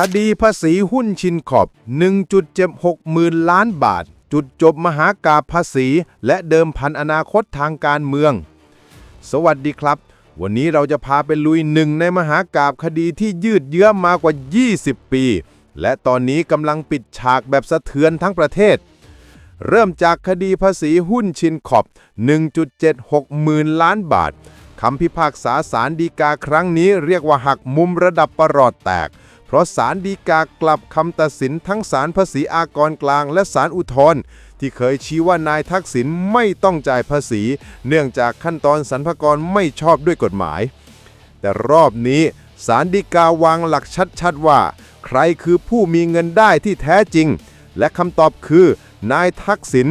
คดีภาษีหุ้นชินขอบ 1.76หมื่นล้านบาท จุดจบมหากาภาษี และเดิมพันอนาคตทางการเมือง สวัสดีครับ วันนี้เราจะพาไปลุยหนึ่งในมหากาบคดีที่ยืดเยื้อมากว่า 20 ปี และตอนนี้กำลังปิดฉากแบบสะเทือนทั้งประเทศ เริ่มจากคดีภาษีหุ้นชินขอบ 1.76หมื่นล้านบาทคำพิพากษาสารดีกาครั้งนี้เรียกว่าหักมุมระดับประหลอดแตก เพราะสารดีกากลับคำตัดสินทั้งสารภาษีอากรกลางและสารอุทธรณ์ที่เคยชี้ว่านายทักษิณไม่ต้องจ่ายภาษี เนื่องจากขั้นตอนสรรพากรไม่ชอบด้วยกฎหมาย แต่รอบนี้สารดีกาวางหลักชัดๆว่า ใครคือผู้มีเงินได้ที่แท้จริง และคำตอบคือนายทักษิณ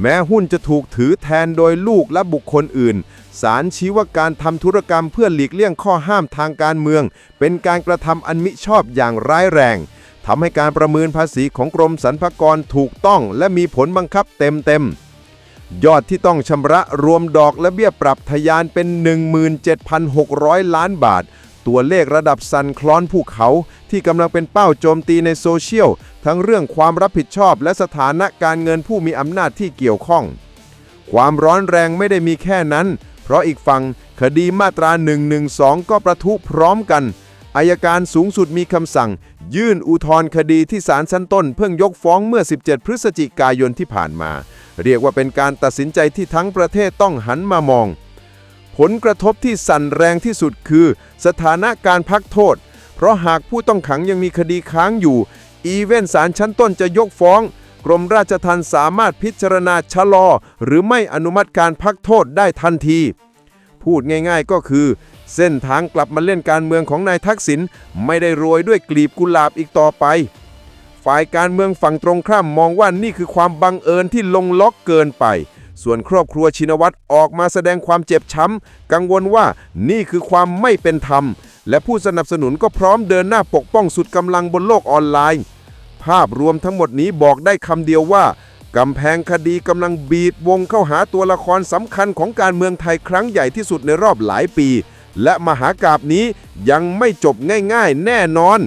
แม้หุ้นจะถูกถือแทนโดยลูกและบุคคลอื่น ศาลชี้ว่าการทำธุรกรรมเพื่อหลีกเลี่ยงข้อห้ามทางการเมือง เป็นการกระทำอันมิชอบอย่างร้ายแรงทำให้การประเมินภาษีของกรมสรรพากรถูกต้อง และมีผลบังคับเต็มๆ ยอดที่ต้องชำระรวมดอกและเบี้ยปรับทะยานเป็น 17,600 ล้านบาท ตัวเลขระดับสันคลอนภูเขาที่กำลังเป็นเป้าโจมตีในโซเชียล ทั้งเรื่องความรับผิดชอบและสถานะการเงินผู้มีอำนาจที่เกี่ยวข้อง ความร้อนแรงไม่ได้มีแค่นั้น เพราะอีกฝั่งคดีมาตรา 112 ก็ประทุพร้อมกันอายการสูงสุดมีคำสั่ง ยื่นอุทธรณ์คดีที่ศาลชั้นต้นเพิ่งยกฟ้องเมื่อ 17 พฤศจิกายนที่ผ่านมา เรียกว่าเป็นการตัดสินใจที่ทั้งประเทศต้องหันมามอง ผลกระทบที่สั่นแรงที่สุดคือ สถานะการพักโทษ เพราะหากผู้ต้องขังยังมีคดีค้างอยู่ อีเวนศาลชั้นต้นจะยกฟ้อง กรมราชทัณฑ์สามารถพิจารณาชะลอ หรือไม่อนุมัติการพักโทษได้ทันที พูดง่ายๆก็คือ เส้นทางกลับมาเล่นการเมืองของนายทักษิณไม่ได้โรยด้วยกลีบกุหลาบอีกต่อไป ฝ่ายการเมืองฝั่งตรงข้ามมองว่านี่คือความบังเอิญที่ลงล็อกเกินไป ส่วนครอบครัวชินวัตรออกมาแสดงความเจ็บช้ำ กังวลว่านี่คือความไม่เป็นธรรม และผู้สนับสนุนก็พร้อมเดินหน้าปกป้องสุดกำลังบนโลกออนไลน์ ภาพรวมทั้งหมดนี้บอกได้คำเดียวว่ากำแพงคดีกำลังบีดวงเข้าหาตัวละครสำคัญของการเมืองไทยครั้งใหญ่ที่สุดในรอบหลายปี และมหากาบนี้ยังไม่จบง่าย ๆ แน่นอน